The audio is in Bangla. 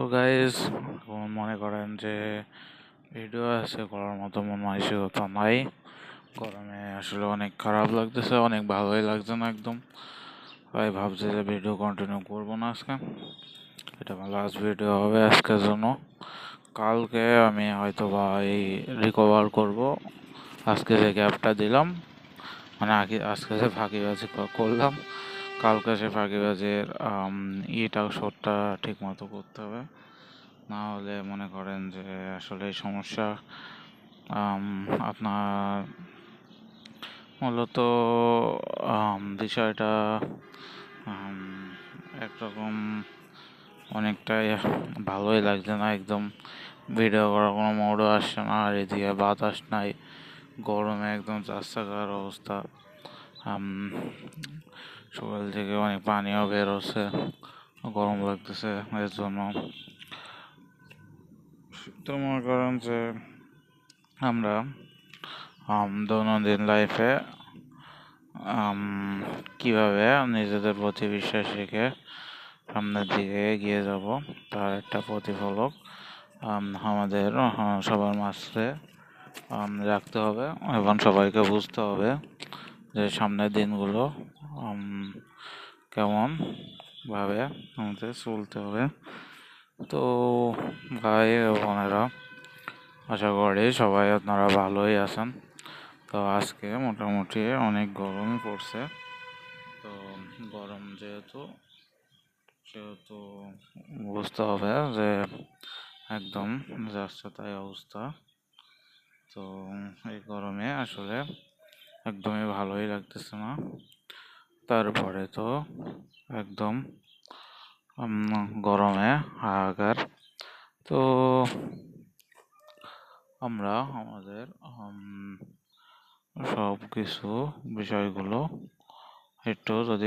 তো গাইজ মনে করেন যে ভিডিও আছে, করার মতো মন মানসিকতা নাই। গরমে আসলে অনেক খারাপ লাগতেছে, অনেক ভালোই লাগছে না একদম। তাই ভাবছি যে ভিডিও কন্টিনিউ করব না আজকে। এটা আমার লাস্ট ভিডিও হবে আজকের জন্য। কালকে আমি হয়তো বা এই রিকভার করব। আজকে যে গ্যাপটা দিলাম মানে আগে আজকে যে ফাঁকি ফাঁকিবাজি করলাম কালকে সে ফাঁকিবাজির ইটা শটটা ঠিক মতো করতে হবে। না হলে মনে করেন যে আসলে এই সমস্যা আপনার মূলত বিষয়টা একরকম অনেকটাই ভালোই লাগছে না। একদম ভিডিও করার কোনো মোডও আসছে না, আর এদিকে বাতাস নাই, গরমে একদম চার চাকার অবস্থা। সকাল থেকে অনেক পানিও বেরোচ্ছে গরম লাগতেছে এর জন্য। তো মনে করেন যে আমরা দৈনন্দিন লাইফে কীভাবে নিজেদের প্রতি বিশ্বাস রেখে সামনের দিকে এগিয়ে যাব, তার একটা প্রতিফলক আমাদের সবার মাঝে রাখতে হবে এবং সবাইকে বুঝতে হবে। যে সামনের দিনগুলো কেমন ভাবে আমাদের চলতে হবে। তো ভাই বোনেরা, আশা করি সবাই আপনারা ভালোই আছেন। তো আজকে মোটামুটি অনেক গরম পড়ছে। তো গরম যেহেতু, সেহেতু বুঝতে হবে যে একদম যাচ্ছে তাই অবস্থা। তো এই গরমে আসলে একদমই ভালোই লাগতেছে না। তারপরে তো একদম গরমে হাহাকার। তো আমরা আমাদের সব কিছু বিষয়গুলো একটু যদি